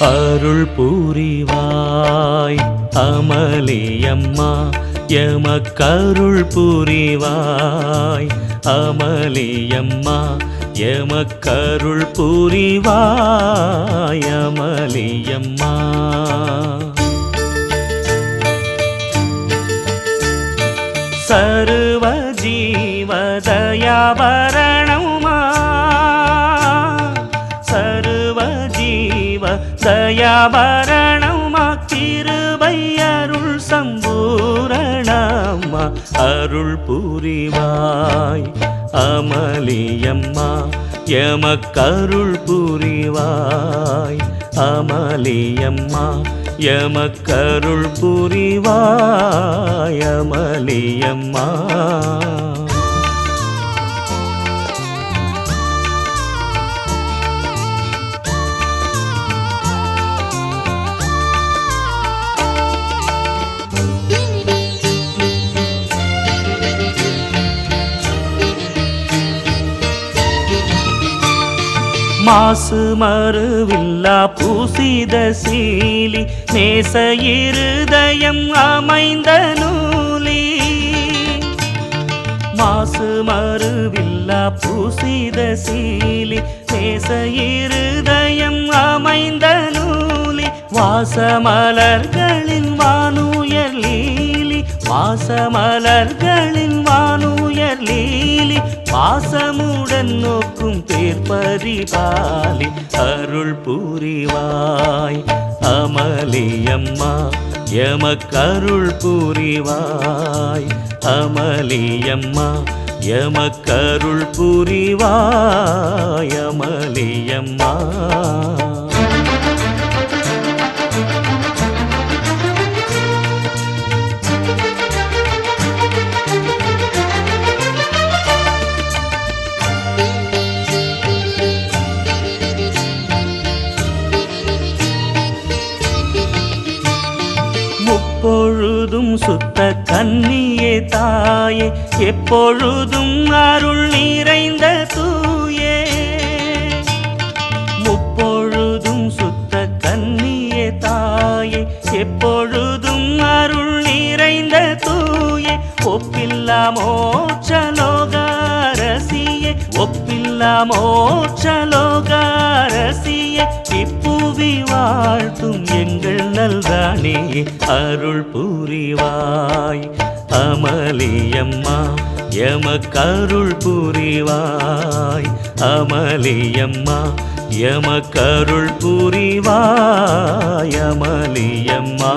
அருள் புரிவாய். அமலியம்மா எமக்கருள் புரிவாய். அமலியம்மா எமக்கருள் புரிவாய். அமளியம்மா சர்வ ஜீவதயாவரணமா சயாபரணம்மா திருபையருள் சம்பூரணம்மா அருள் புரிவாய் அமலியம்மா எமக்கருள் புரிவாய் அமலியம்மா எமக்கருள் புரிவாய் அமலியம்மா மாசு மறுவில்லா பூசித சீலி நேச இருதயம் அமைந்த நூலி. மாசு மறுவில்லா பூசித சீலி நேச இருதயம் அமைந்த நூலி. வாசமலர்களின் வானுயர் லீலி வாசமலர்களின் பாசமுடன் நோக்கும் தேர்பரிபாலி அருள் புரிவாய். அமலியம்மா எமக்கருள் புரிவாய். அமலியம்மா எமக்கருள் புரிவாய். அமலியம்மா எப்பொழுதும் சுத்த கண்ணியே தாயே எப்பொழுதும் அருள் நிறைந்த தூயே. முப்பொழுதும் சுத்த கண்ணியே தாயே எப்பொழுதும் அருள் நிறைந்த தூயே. ஒப்பில்லா மோட்சலோகாரசியே ஒப்பில்லா மோட்சலோகாரசியே இப்புவி வாழ்த்தும் எங்கள் நல்தானே. அருள் புரிவாய். அமலியம்மா எமக்கருள் புரிவாய். அமலியம்மா எமக்கருள் புரிவாய். அமலியம்மா